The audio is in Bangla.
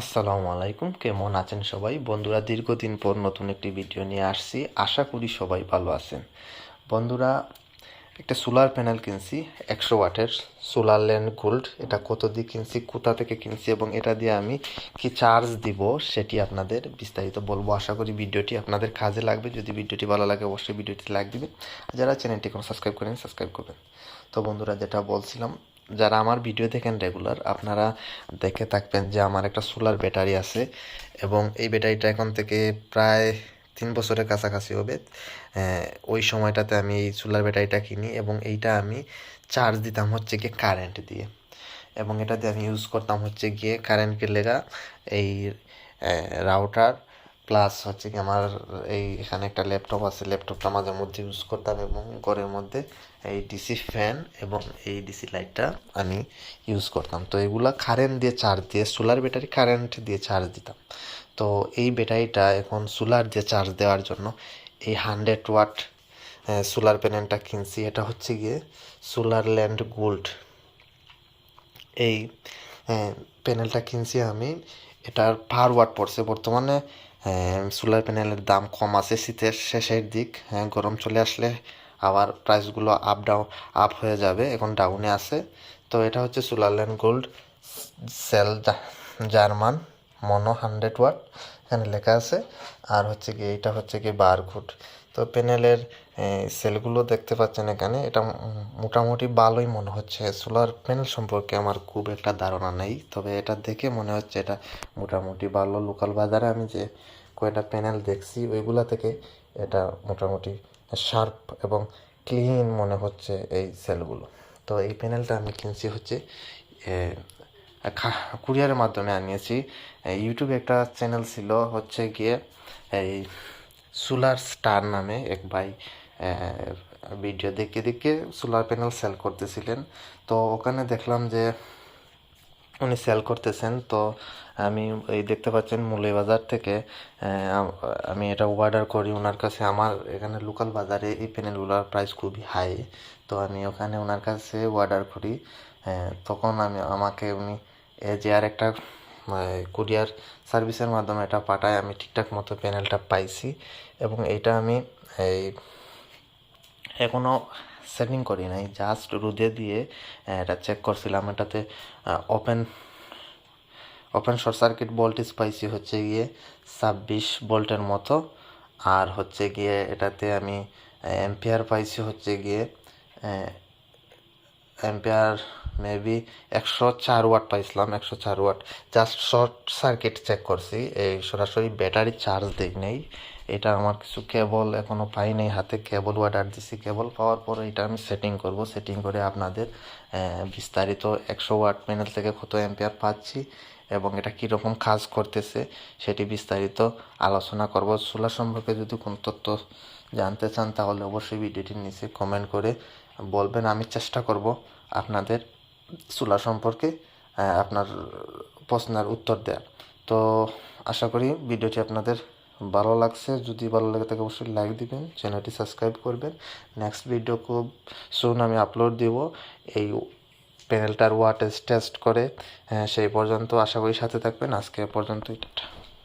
আসসালামু আলাইকুম, কেমন আছেন সবাই? বন্ধুরা, দীর্ঘদিন পর নতুন একটি ভিডিও নিয়ে আসছি। আশা করি সবাই ভালো আছেন। বন্ধুরা, একটা সোলার প্যানেল কিনছি, একশো ওয়াটের সোলার ল্যান্ড গোল্ড। এটা কত দিয়ে কিনছি, কোথা থেকে কিনছি এবং এটা দিয়ে আমি কি চার্জ দিব সেটি আপনাদের বিস্তারিত বলব। আশা করি ভিডিওটি আপনাদের কাজে লাগবে। যদি ভিডিওটি ভালো লাগে, অবশ্যই ভিডিওটি লাইক দিবেন। যারা চ্যানেলটি কোনো সাবস্ক্রাইব করেন সাবস্ক্রাইব করবেন। তো বন্ধুরা, যেটা বলছিলাম যারা আমার ভিডিও দেখেন রেগুলার, আপনারা দেখে থাকবেন যে আমার একটা সোলার ব্যাটারি আছে এবং এই ব্যাটারিটা এখন থেকে প্রায় তিন বছরের কাছাকাছি হবে। ওই সময়টাতে আমি এই সোলার ব্যাটারিটা কিনি এবং এইটা আমি চার্জ দিতাম হচ্ছে গিয়ে কারেন্ট দিয়ে। এবং এটা দিয়ে আমি ইউজ করতাম হচ্ছে গিয়ে কারেন্টের লেগা এই রাউটার প্লাস হচ্ছে কি আমার এই এখানে একটা ল্যাপটপ আছে ল্যাপটপটা মাঝে মধ্যে ইউজ করতাম এবং ঘরের মধ্যে এই ডিসি ফ্যান এবং এই ডিসি লাইটটা আমি ইউজ করতাম। তো এগুলা কারেন্ট দিয়ে চার্জ দিয়ে সোলার ব্যাটারি কারেন্ট দিয়ে চার্জ দিতাম। তো এই ব্যাটারিটা এখন সোলার দিয়ে চার্জ দেওয়ার জন্য এই হান্ড্রেড ওয়াট সোলার প্যানেলটা কিনছি। এটা হচ্ছে গিয়ে সোলার ল্যান্ড গোল্ড এই প্যানেলটা কিনছি আমি এটার পার ওয়াট পড়ছে। বর্তমানে সোলার প্যানেলের দাম কম আছে শীতের শেষের দিক। হ্যাঁ, গরম চলে আসলে আবার প্রাইসগুলো আপ ডাউন আপ হয়ে যাবে এখন ডাউনে আছে। তো এটা হচ্ছে solar land gold cell German. Mono hundred watt এখানে লেখা আছে। আর হচ্ছে কি এটা হচ্ছে কি বার বারকোড তো প্যানেলের সেলগুলো দেখতে পাচ্ছেন এখানে। এটা মোটামুটি ভালোই মনে হচ্ছে। সোলার প্যানেল সম্পর্কে আমার খুব একটা ধারণা নেই। তবে এটা দেখে মনে হচ্ছে এটা মোটামুটি ভালো। লোকাল বাজারে আমি যে কয়টা প্যানেল দেখছি, ওইগুলা থেকে এটা মোটামুটি শার্প এবং ক্লিন মনে হচ্ছে এই সেলগুলো তো এই প্যানেলটা আমি কিনছি হচ্ছে কুরিয়ারের মাধ্যমে আনিয়েছি। ইউটিউবে একটা চ্যানেল ছিল, হচ্ছে গিয়ে এই সোলার স্টার নামে এক ভাই ভিডিও দেখে দেখে সোলার প্যানেল সেল করতেছিলেন। তো ওখানে দেখলাম যে উনি সেল করতেছেন। তো আমি এই দেখতে পাচ্ছেন বাজার থেকে আমি এটা অর্ডার করি ওনার কাছে। আমার এখানে লোকাল বাজারে এই প্যানেলগুলোর প্রাইস খুবই হাই তো আমি ওখানে ওনার কাছে অর্ডার করি তখন আমি, আমাকে উনি যে আর একটা কুরিয়ার সার্ভিসের মাধ্যমে এটা পাঠায়, আমি ঠিকঠাক মতো প্যানেলটা পাইছি এবং এটা আমি এই এখনও সেটিং করি নাই জাস্ট রোদে দিয়ে এটা চেক করছিলাম। এটাতে open open short circuit voltage পাইছি হচ্ছে গিয়ে ছাব্বিশ ভোল্টের মতো। আর হচ্ছে গিয়ে এটাতে আমি এম্পিয়ার পাইছি হচ্ছে গিয়ে এম্পিয়ার মেবি একশো চার ওয়াট পাইছিলাম, একশো চার watt. Just short circuit check করছি। এই সরাসরি ব্যাটারি চার্জ দিই নেই। এটা আমার কিছু কেবল এখনও পাই নাই হাতে। কেবল অর্ডার দিছি কেবল পাওয়ার পরে এটা আমি সেটিং করব। সেটিং করে আপনাদের বিস্তারিত একশো ওয়াট প্যানেল থেকে কত অ্যাম্পিয়ার পাচ্ছি এবং এটা কীরকম কাজ করতেছে সেটি বিস্তারিত আলোচনা করব। সোলার সম্পর্কে যদি কোনো তথ্য জানতে চান তাহলে অবশ্যই ভিডিওটির নিচে কমেন্ট করে বলবেন। আমি চেষ্টা করব আপনাদের সোলার সম্পর্কে আপনার প্রশ্নের উত্তর দেওয়ার তো আশা করি ভিডিওটি আপনাদের ভালো লাগছে। যদি ভালো লাগে তাকে অবশ্যই লাইক দিবেন, চ্যানেলটি সাবস্ক্রাইব করবেন। নেক্সট ভিডিও খুব সুন আমি আপলোড দিব। এই প্যানেলটার ওয়াটেজ টেস্ট করে সেই পর্যন্ত আশা করি সাথে থাকবেন। আজকে এ পর্যন্তই, টাটা।